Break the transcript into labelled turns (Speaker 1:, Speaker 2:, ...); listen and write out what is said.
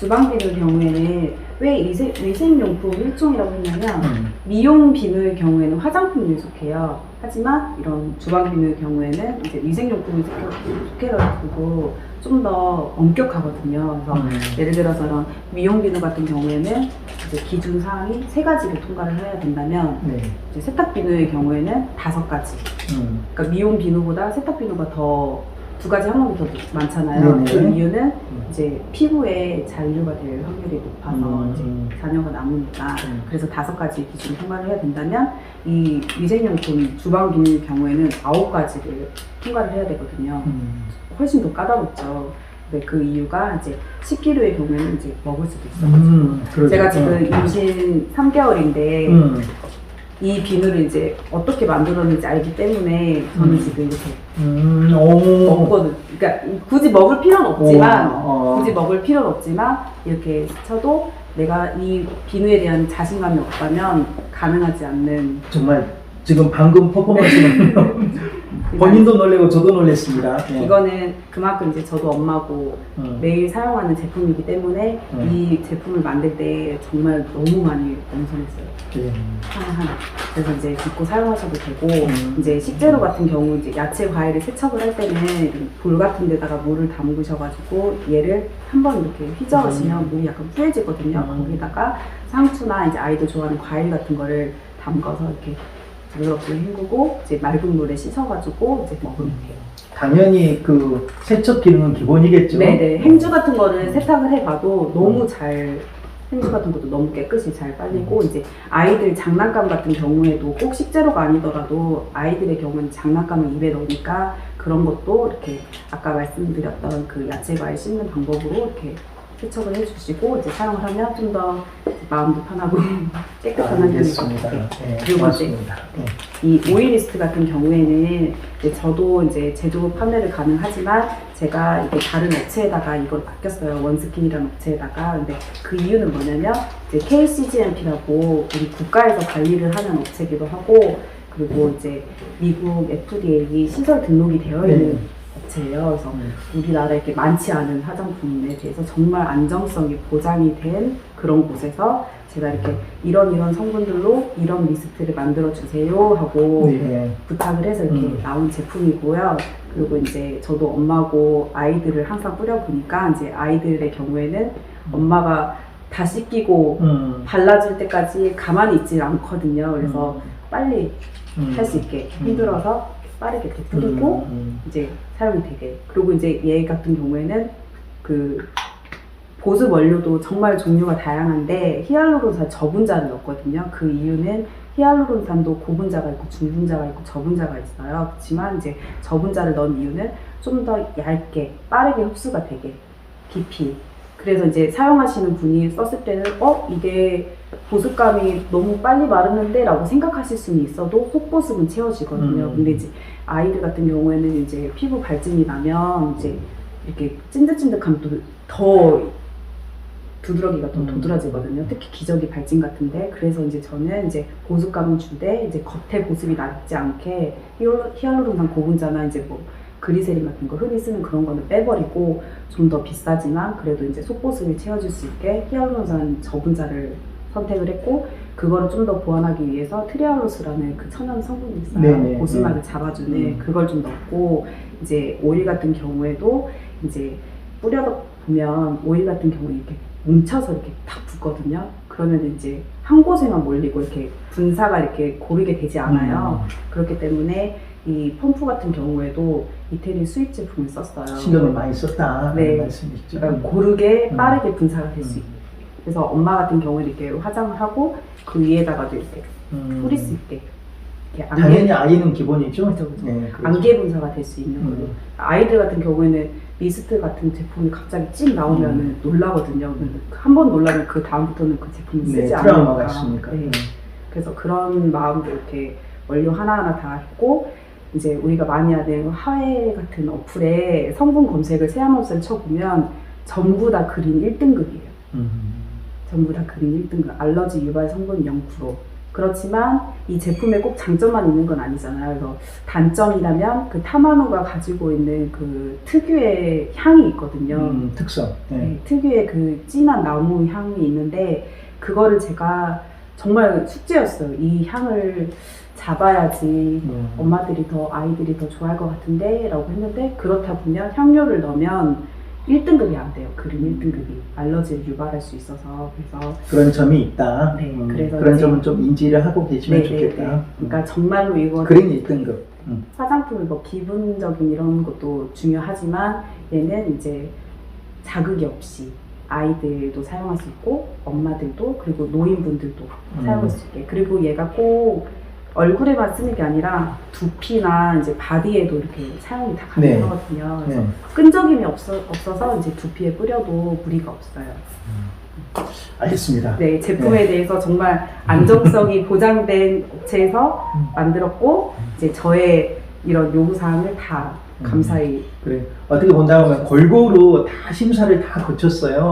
Speaker 1: 주방 비누 경우에는 왜 위생, 위생용품 일종이라고 했냐면
Speaker 2: 음.
Speaker 1: 미용 비누의 경우에는 화장품에 속해요. 하지만 이런 주방 비누의 경우에는 이제 위생용품에 속해가지고 좀 더 엄격하거든요. 그래서
Speaker 2: 음.
Speaker 1: 예를 들어서 이런 미용 비누 같은 경우에는 이제 기준 사항이 세 가지를 통과를 해야 된다면
Speaker 2: 네.
Speaker 1: 이제 세탁 비누의 경우에는 다섯 가지.
Speaker 2: 음.
Speaker 1: 그러니까 미용 비누보다 세탁 비누가 더 두 가지 항목이 더 많잖아요.
Speaker 2: 네네.
Speaker 1: 그 이유는 이제 피부에 잔류가 될 확률이 높아서
Speaker 2: 음.
Speaker 1: 이제 잔여가 남으니까
Speaker 2: 음.
Speaker 1: 그래서 다섯 가지 기준 통과를 해야 된다면 이 위생용품 주방 비누의 경우에는 아홉 가지를 통과를 해야 되거든요.
Speaker 2: 음.
Speaker 1: 훨씬 더 까다롭죠. 근데 그 이유가 이제 식기류의 경우에는 이제 먹을 수도 있어요.
Speaker 2: 음. 그러죠.
Speaker 1: 제가 지금 임신 3개월인데
Speaker 2: 음.
Speaker 1: 이 비누를 이제 어떻게 만들었는지 알기 때문에 저는
Speaker 2: 음.
Speaker 1: 지금 이렇게
Speaker 2: 음. 오.
Speaker 1: 먹거든. 그러니까 굳이 먹을 필요는 없지만
Speaker 2: 오. 어.
Speaker 1: 굳이 먹을 필요는 없지만 이렇게 쳐도 내가 이 비누에 대한 자신감이 없다면 가능하지 않는
Speaker 2: 정말 지금 방금 퍼포먼스는 본인도 놀래고 저도 놀랬습니다. 네.
Speaker 1: 이거는 그만큼 이제 저도 엄마고
Speaker 2: 음.
Speaker 1: 매일 사용하는 제품이기 때문에
Speaker 2: 음.
Speaker 1: 이 제품을 만들 때 정말 너무 많이 엄선했어요.
Speaker 2: 네.
Speaker 1: 하나하나. 그래서 이제 믿고 사용하셔도 되고
Speaker 2: 음.
Speaker 1: 이제 식재료 같은 경우 이제 야채 과일을 세척을 할 때는 볼 같은 데다가 물을 담그셔가지고 얘를 한번 이렇게 휘저으시면 물이 약간 뿌얘지거든요.
Speaker 2: 음.
Speaker 1: 거기다가 상추나 이제 아이들 좋아하는 과일 같은 거를 담가서 이렇게 부드럽게 헹구고 이제 맑은 물에 씻어가지고 이제 먹으면 돼요.
Speaker 2: 당연히 그 세척 기능은 기본이겠죠.
Speaker 1: 네네. 행주 같은 거는 세탁을 해봐도 너무 잘 행주 같은 것도 너무 깨끗이 잘 빨리고 이제 아이들 장난감 같은 경우에도 꼭 식재료가 아니더라도 아이들의 경우는 장난감을 입에 넣으니까 그런 것도 이렇게 아까 말씀드렸던 그 야채 과일 씻는 방법으로 이렇게 세척을 해주시고 이제 사용을 하면 좀 더 마음도 편하고 깨끗한 환경일 것. 같아요.
Speaker 2: 네,
Speaker 1: 그리고
Speaker 2: 고맙습니다. 네.
Speaker 1: 이 오일리스트 같은 경우에는 이제 저도 이제 제조 판매를 가능하지만 제가 이게 다른 업체에다가 이걸 맡겼어요 원스킨이라는 업체에다가 근데 그 이유는 뭐냐면 이제 KCGMP라고 우리 국가에서 관리를 하는 업체기도 하고 그리고 이제 미국 FDA 시설 등록이 되어 있는
Speaker 2: 네.
Speaker 1: 업체예요. 그래서
Speaker 2: 음.
Speaker 1: 우리나라에 이렇게 많지 않은 화장품에 대해서 정말 안정성이 보장이 된 그런 곳에서 제가 이렇게 이런 이런 성분들로 이런 리스트를 만들어 주세요 하고
Speaker 2: 네.
Speaker 1: 부탁을 해서 이렇게
Speaker 2: 음.
Speaker 1: 나온 제품이고요. 그리고 이제 저도 엄마고 아이들을 항상 뿌려 보니까 이제 아이들의 경우에는 엄마가 다 씻기고
Speaker 2: 음.
Speaker 1: 발라줄 때까지 가만히 있지 않거든요. 그래서
Speaker 2: 음.
Speaker 1: 빨리
Speaker 2: 음.
Speaker 1: 할수 있게
Speaker 2: 음.
Speaker 1: 힘들어서 빠르게 이렇게 뿌리고
Speaker 2: 음.
Speaker 1: 이제 사용이 되게 그리고 이제 얘 같은 경우에는 그 보습 원료도 정말 종류가 다양한데 히알루론산 저분자를 넣었거든요. 그 이유는 히알루론산도 고분자가 있고 중분자가 있고 저분자가 있어요. 그렇지만 이제 저분자를 넣은 이유는 좀 더 얇게 빠르게 흡수가 되게 깊이 그래서 이제 사용하시는 분이 썼을 때는 어 이게 보습감이 너무 빨리 마르는데 라고 생각하실 수는 있어도 속보습은 채워지거든요.
Speaker 2: 음.
Speaker 1: 근데 이제 아이들 같은 경우에는 이제 피부 발진이 나면 이제 이렇게 찐득찐득함도 더 두드러기가 더
Speaker 2: 음.
Speaker 1: 도드라지거든요. 특히 기저귀 발진 같은데 그래서 이제 저는 이제 보습감을 주되 이제 겉에 보습이 나지 않게 히알루- 히알루론산 고분자나 이제 뭐 그리세린 같은 거 흔히 쓰는 그런 거는 빼버리고 좀 더 비싸지만 그래도 이제 속보습이 채워질 수 있게 히알루론산 저분자를 선택을 했고 그거를 좀 더 보완하기 위해서 트리알로스라는 그 천연 성분이 있어요.
Speaker 2: 네네,
Speaker 1: 보습막을
Speaker 2: 네.
Speaker 1: 잡아주는
Speaker 2: 음.
Speaker 1: 그걸 좀 넣고 이제 오일 같은 경우에도 이제 뿌려 보면 오일 같은 경우 이렇게 뭉쳐서 이렇게 탁 붙거든요. 그러면 이제 한 곳에만 몰리고 이렇게 분사가 이렇게 고르게 되지 않아요. 그렇기 때문에 이 펌프 같은 경우에도 이태리 수입 제품을 썼어요.
Speaker 2: 신경을 많이 썼다.
Speaker 1: 네.
Speaker 2: 말씀이시죠.
Speaker 1: 그러니까 고르게
Speaker 2: 음.
Speaker 1: 빠르게 분사가 될수
Speaker 2: 음.
Speaker 1: 있게. 그래서 엄마 같은 경우는 이렇게 화장을 하고 그 위에다가도 이렇게
Speaker 2: 음.
Speaker 1: 뿌릴 수 있게. 이렇게 안개,
Speaker 2: 당연히 아이는 기본이죠.
Speaker 1: 그렇죠, 그렇죠.
Speaker 2: 네, 그렇죠.
Speaker 1: 안개 분사가 될 수 있는 걸로.
Speaker 2: 음.
Speaker 1: 아이들 같은 경우에는 미스트 같은 제품이 갑자기 찐 나오면은
Speaker 2: 음.
Speaker 1: 놀라거든요. 한 번 놀라면 그 다음부터는 그 제품을 쓰지
Speaker 2: 네,
Speaker 1: 않으니까.
Speaker 2: 트라우마가 있으니까.
Speaker 1: 네.
Speaker 2: 음.
Speaker 1: 그래서 그런 마음도 이렇게 원료 하나하나 다 했고 이제 우리가 많이 하는 하회 같은 어플에 성분 검색을 세아노스를 쳐보면 전부 다 그린 1등급이에요.
Speaker 2: 음.
Speaker 1: 전부 다 그린 1등급. 알러지 유발 성분 0%. 그렇지만 이 제품에 꼭 장점만 있는 건 아니잖아요. 그래서 단점이라면 그 타마노가 가지고 있는 그 특유의 향이 있거든요.
Speaker 2: 음, 특성. 네.
Speaker 1: 네, 특유의 그 진한 나무 향이 있는데 그거를 제가 정말 숙제였어요. 이 향을 잡아야지
Speaker 2: 음.
Speaker 1: 엄마들이 더 아이들이 더 좋아할 것 같은데 라고 했는데 그렇다 보면 향료를 넣으면 1등급이 안 돼요. 그린 1등급이 알러지를 유발할 수 있어서 그래서
Speaker 2: 그런 점이 있다.
Speaker 1: 네,
Speaker 2: 음,
Speaker 1: 그래서
Speaker 2: 그런
Speaker 1: 이제-
Speaker 2: 점은 좀 인지를 하고 계시면
Speaker 1: 네, 네,
Speaker 2: 좋겠다.
Speaker 1: 네. 그러니까 정말로 이거
Speaker 2: 그린 1등급. 음.
Speaker 1: 화장품이 뭐 기분적인 이런 것도 중요하지만 얘는 이제 자극이 없이 아이들도 사용할 수 있고 엄마들도 그리고 노인분들도
Speaker 2: 음.
Speaker 1: 사용할 수 있게 그리고 얘가 꼭 얼굴에 만 쓰는 게 아니라 두피나 이제 바디에도 이렇게 사용이 다
Speaker 2: 네.
Speaker 1: 가능하거든요. 그래서
Speaker 2: 네.
Speaker 1: 끈적임이 없어, 없어서 이제 두피에 뿌려도 무리가 없어요.
Speaker 2: 알겠습니다.
Speaker 1: 네, 제품에 대해서 정말 안정성이 보장된 업체에서
Speaker 2: 음.
Speaker 1: 만들었고 이제 저의 이런 요구사항을 다 감사히
Speaker 2: 그래. 어떻게 본다 보면 골고루 다 심사를 다 거쳤어요.